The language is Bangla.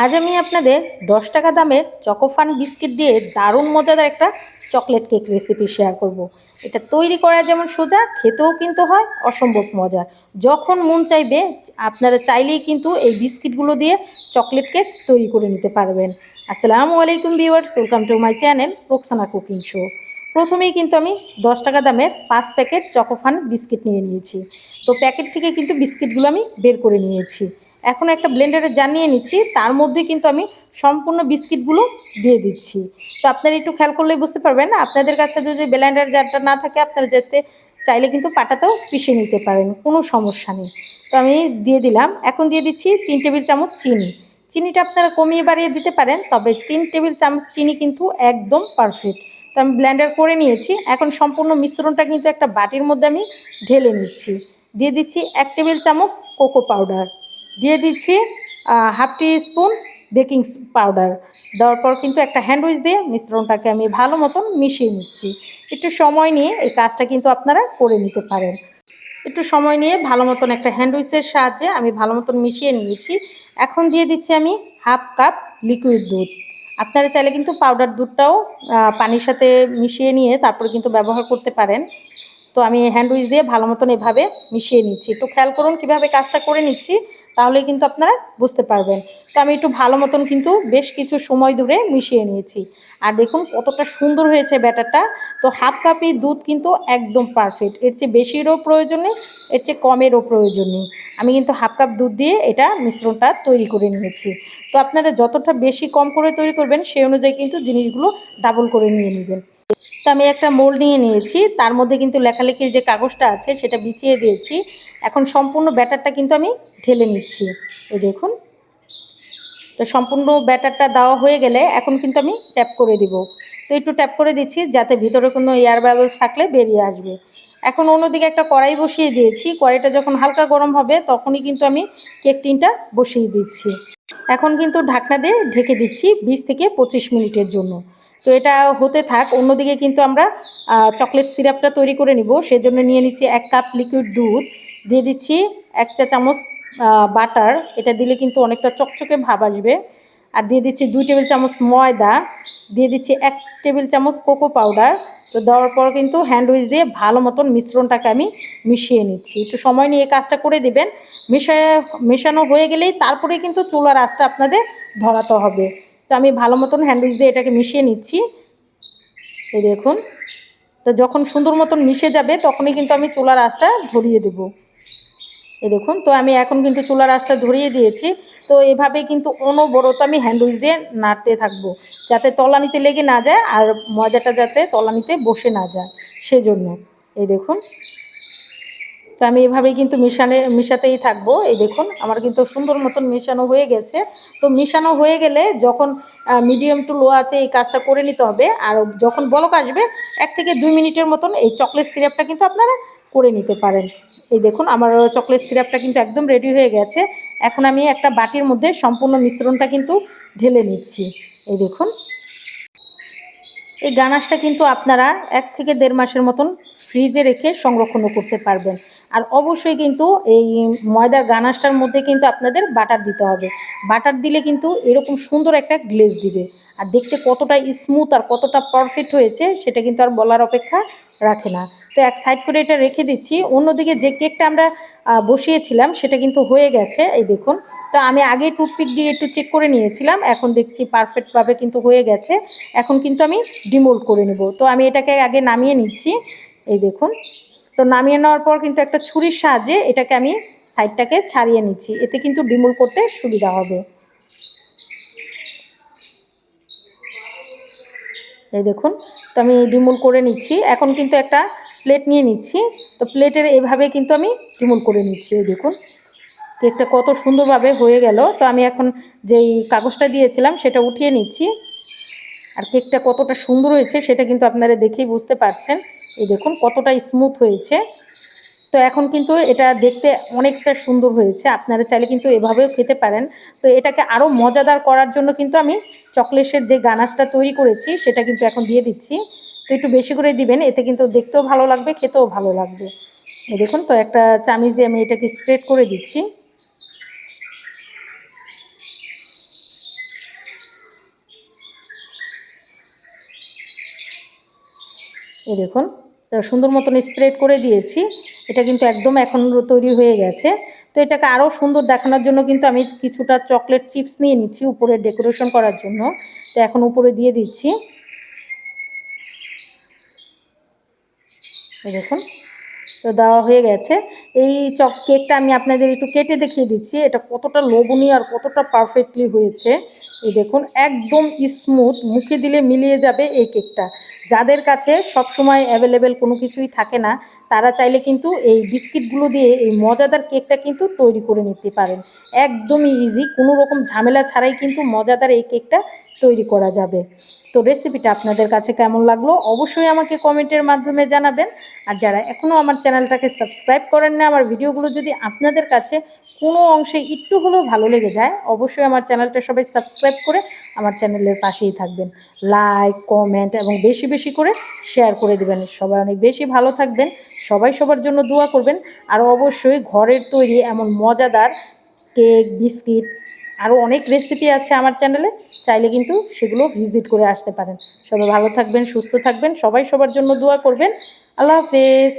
আজ আমি আপনাদের দশ টাকা দামের চকোফান বিস্কিট দিয়ে দারুণ মজাদার একটা চকলেট কেক রেসিপি শেয়ার করব। এটা তৈরি করা যেমন সোজা, খেতেও কিন্তু হয়, অসম্ভব মজা। যখন মন চাইবে, আপনারা চাইলেই কিন্তু এই বিস্কিটগুলো দিয়ে চকলেট কেক তৈরি করে নিতে পারবেন। আসসালামু আলাইকুম viewers welcome to my channel Roksana cooking show প্রথমেই কিন্তু আমি দশ টাকা দামের পাঁচ প্যাকেট চকোফান বিস্কিট নিয়ে নিয়েছি। তো প্যাকেট থেকে কিন্তু বিস্কিটগুলো আমি বের করে নিয়েছি। এখন একটা ব্লেন্ডারে জানিয়ে নিচ্ছি, তার মধ্যে কিন্তু আমি সম্পূর্ণ বিস্কিটগুলো দিয়ে দিচ্ছি। তো আপনারা একটু খেয়াল করলেই বুঝতে পারবেন, আপনাদের কাছে যদি ব্লেন্ডার জারটা না থাকে, আপনারা যাতে চাইলে কিন্তু পাটাতেও পিষে নিতে পারেন, কোনো সমস্যা নেই। তো আমি দিয়ে দিলাম, এখন দিয়ে দিচ্ছি তিন টেবিল চামচ চিনি। চিনিটা আপনারা কমিয়ে বাড়িয়ে দিতে পারেন, তবে তিন টেবিল চামচ চিনি কিন্তু একদম পারফেক্ট তো আমি ব্লেন্ডার করে নিয়েছি, এখন সম্পূর্ণ মিশ্রণটা কিন্তু একটা বাটির মধ্যে আমি ঢেলে নিচ্ছি। দিয়ে দিচ্ছি এক টেবিল চামচ কোকো পাউডার দিয়ে দিচ্ছি half teaspoon baking powder. দেওয়ার পর কিন্তু একটা হ্যান্ড উইচ দিয়ে মিশ্রণটাকে আমি ভালো মতন মিশিয়ে নিচ্ছি। একটু সময় নিয়ে এই কাজটা কিন্তু আপনারা করে নিতে পারেন। একটু সময় নিয়ে ভালো মতন একটা হ্যান্ড উইচের সাহায্যে আমি ভালো মতন মিশিয়ে নিয়েছি। এখন দিয়ে দিচ্ছি আমি হাফ কাপ লিকুইড দুধ। আপনারা চাইলে কিন্তু পাউডার দুধটাও পানির সাথে মিশিয়ে নিয়ে তারপরে কিন্তু ব্যবহার করতে পারেন। তো আমি হ্যান্ড উইচ দিয়ে ভালো মতন এভাবে মিশিয়ে নিচ্ছি। তো খেয়াল করুন কীভাবে কাজটা করে নিচ্ছি। তাহলে কিন্তু আপনারা বুঝতে পারবেন। তো আমি একটু ভালো মতন কিন্তু বেশ কিছু সময় ধরে মিশিয়ে নিয়েছি। আর দেখুন কতটা সুন্দর হয়েছে ব্যাটারটা। তো হাফ কাপি দুধ কিন্তু একদম পারফেক্ট এর চেয়ে বেশিরও প্রয়োজন নেই এর চেয়ে কমেরও প্রয়োজন। নেই আমি কিন্তু হাফ কাপ দুধ দিয়ে এটা মিশ্রণটা তৈরি করে নিয়েছি। তো আপনারা যতটা বেশি কম করে তৈরি করবেন সেই অনুযায়ী কিন্তু জিনিসগুলো ডাবল করে নিয়ে নেবেন। তো আমি একটা মোল্ড নিয়ে নিয়েছি। তার মধ্যে কিন্তু লেখালেখির যে কাগজটা আছে, সেটা বিছিয়ে দিয়েছি। এখন সম্পূর্ণ ব্যাটারটা কিন্তু আমি ঢেলে নিচ্ছি। এই দেখুন। তো সম্পূর্ণ ব্যাটারটা দেওয়া হয়ে গেলে এখন কিন্তু আমি ট্যাপ করে দিব। তো একটু ট্যাপ করে দিচ্ছি যাতে ভিতরে কোনো এয়ার ব্যাগেজ থাকলে বেরিয়ে আসবে। এখন অন্যদিকে একটা কড়াই বসিয়ে দিয়েছি। কড়াইটা যখন হালকা গরম হবে তখনই কিন্তু আমি কেক টিনটা বসিয়ে দিচ্ছি। এখন কিন্তু ঢাকনা দিয়ে ঢেকে দিচ্ছি বিশ থেকে পঁচিশ মিনিটের জন্য। তো এটা হতে থাক, অন্যদিকে কিন্তু আমরা চকলেট সিরাপটা তৈরি করে নিব। সেজন্য নিয়ে নিচ্ছি এক কাপ লিকুইড দুধ। দিয়ে দিচ্ছি এক চা চামচ বাটার। এটা দিলে কিন্তু অনেকটা চকচকে ভাব আসবে। আর দিয়ে দিচ্ছি দুই টেবিল চামচ ময়দা। দিয়ে দিচ্ছি এক টেবিল চামচ কোকো পাউডার। তো দেওয়ার পর কিন্তু হ্যান্ড উইচ দিয়ে ভালো মতন মিশ্রণটাকে আমি মিশিয়ে নিচ্ছি। একটু সময় নিয়ে কাজটা করে দিবেন। মিশিয়ে মেশানো হয়ে গেলেই তারপরে কিন্তু চুলার আঁচটা আপনাদের ধরাতে হবে। তো আমি ভালো মতন হ্যান্ডউইচ দিয়ে এটাকে মিশিয়ে নিচ্ছি। এই দেখুন। তো যখন সুন্দর মতন মিশে যাবে, তখনই কিন্তু আমি চুলার আঁচটা ধরিয়ে দেব। এই দেখুন, তো আমি এখন কিন্তু চুলার আঁচটা ধরিয়ে দিয়েছি। তো এভাবে কিন্তু অনবরত আমি হ্যান্ডউইচ দিয়ে নাড়তে থাকব, যাতে তলানিতে লেগে না যায় আর ময়দাটা যাতে তলানিতে বসে না যায়। সেজন্য, এই দেখুন। তো আমি এভাবেই কিন্তু মিশানে, মিশাতেই থাকব। এই দেখুন, আমার কিন্তু সুন্দর মতন মিশানো হয়ে গেছে। তো মিশানো হয়ে গেলে যখন মিডিয়াম টু লো আছে, এই কাজটা করে নিতে হবে। আর যখন বলক আসবে, এক থেকে দুই মিনিটের মতন এই চকলেট সিরাপটা কিন্তু আপনারা করে নিতে পারেন। এই দেখুন, আমার চকলেট সিরাপটা কিন্তু একদম রেডি হয়ে গেছে। এখন আমি একটা বাটির মধ্যে সম্পূর্ণ মিশ্রণটা কিন্তু ঢেলে নিচ্ছি। এই দেখুন। এই গানাশটা কিন্তু আপনারা এক থেকে দেড় মাসের মতন ফ্রিজে রেখে সংরক্ষণও করতে পারবেন। আর অবশ্যই কিন্তু এই ময়দার গানাশটার মধ্যে কিন্তু আপনাদের বাটার দিতে হবে। বাটার দিলে কিন্তু এরকম সুন্দর একটা গ্লেজ দিবে। আর দেখতে কতটা স্মুথ আর কতটা পারফেক্ট হয়েছে, সেটা কিন্তু আর বলার অপেক্ষা রাখে না। তো এক সাইড করে এটা রেখে দিচ্ছি। অন্যদিকে যে কেকটা আমরা বসিয়েছিলাম, সেটা কিন্তু হয়ে গেছে। এই দেখুন। তো আমি আগে টুথপিক দিয়ে একটু চেক করে নিয়েছিলাম। এখন দেখছি পারফেক্টভাবে কিন্তু হয়ে গেছে। এখন কিন্তু আমি ডিমোল্ড করে নেব। তো আমি এটাকে আগে নামিয়ে নিচ্ছি। এই দেখুন। তো নামিয়ে নেওয়ার পর কিন্তু একটা ছুরির সাহায্যে এটাকে আমি সাইডটাকে ছাড়িয়ে নিচ্ছি। এতে কিন্তু ডিমোল করতে সুবিধা হবে। এই দেখুন, তো আমি ডিমোল করে নিচ্ছি। এখন কিন্তু একটা প্লেট নিয়ে নিচ্ছি। তো প্লেটের এভাবে কিন্তু আমি ডিমোল করে নিচ্ছি, এই দেখুন। কেকটা কত সুন্দরভাবে হয়ে গেল। তো আমি এখন যেই কাগজটা দিয়েছিলাম সেটা উঠিয়ে নিচ্ছি। আর কেকটা কতটা সুন্দর হয়েছে সেটা কিন্তু আপনারা দেখেই বুঝতে পারছেন। এই দেখুন কতটা স্মুথ হয়েছে। তো এখন কিন্তু এটা দেখতে অনেকটা সুন্দর হয়েছে। আপনারা চাইলে কিন্তু এভাবেও খেতে পারেন। তো এটাকে আরও মজাদার করার জন্য কিন্তু আমি চকলেটের যে গানাশটা তৈরি করেছি সেটা কিন্তু এখন দিয়ে দিচ্ছি। তো একটু বেশি করে দিবেন, এতে কিন্তু দেখতেও ভালো লাগবে, খেতেও ভালো লাগবে। দেখুন তো একটা চামিচ দিয়ে আমি এটাকে স্প্রেড করে দিচ্ছি। এই দেখুন সুন্দর মতন স্প্রেড করে দিয়েছি। এটা কিন্তু একদম এখন তৈরি হয়ে গেছে। তো এটাকে আরও সুন্দর দেখানোর জন্য কিন্তু আমি কিছুটা চকলেট চিপস নিয়ে নিচ্ছি উপরে ডেকোরেশন করার জন্য। তো এখন উপরে দিয়ে দিচ্ছি। দেখুন তো দেওয়া হয়ে গেছে। এই চক কেকটা আমি আপনাদের একটু কেটে দেখিয়ে দিচ্ছি। এটা কতটা লোভনীয় আর কতটা পারফেক্টলি হয়েছে। এই দেখুন, একদম স্মুথ মুখে দিলে মিলিয়ে যাবে এই কেকটা। যাদের কাছে সবসময় অ্যাভেলেবেল কোনো কিছুই থাকে না তারা চাইলে কিন্তু এই বিস্কিটগুলো দিয়ে এই মজাদার কেকটা কিন্তু তৈরি করে নিতে পারেন। একদমই ইজি কোনো রকম ঝামেলা ছাড়াই কিন্তু মজাদার এই কেকটা তৈরি করা যাবে। তো রেসিপিটা আপনাদের কাছে কেমন লাগল অবশ্যই আমাকে কমেন্টের মাধ্যমে জানাবেন। আর যারা এখনও আমার চ্যানেলটাকে সাবস্ক্রাইব করেন না আমার ভিডিওগুলো যদি আপনাদের কাছে কোনো অংশে একটু হলেও ভালো লেগে যায়, অবশ্যই আমার চ্যানেলটা সবাই সাবস্ক্রাইব করে আমার চ্যানেলের পাশেই থাকবেন। লাইক কমেন্ট এবং বেশি বেশি করে শেয়ার করে দেবেন। সবাই অনেক বেশি ভালো থাকবেন, সবাই সবার জন্য দোয়া করবেন। আর অবশ্যই ঘরের তৈরি এমন মজাদার কেক, বিস্কিট আরও অনেক রেসিপি আছে আমার চ্যানেলে, চাইলে কিন্তু সেগুলো ভিজিট করে আসতে পারেন। সবাই ভালো থাকবেন, সুস্থ থাকবেন, সবাই সবার জন্য দোয়া করবেন। আল্লাহ হাফেজ।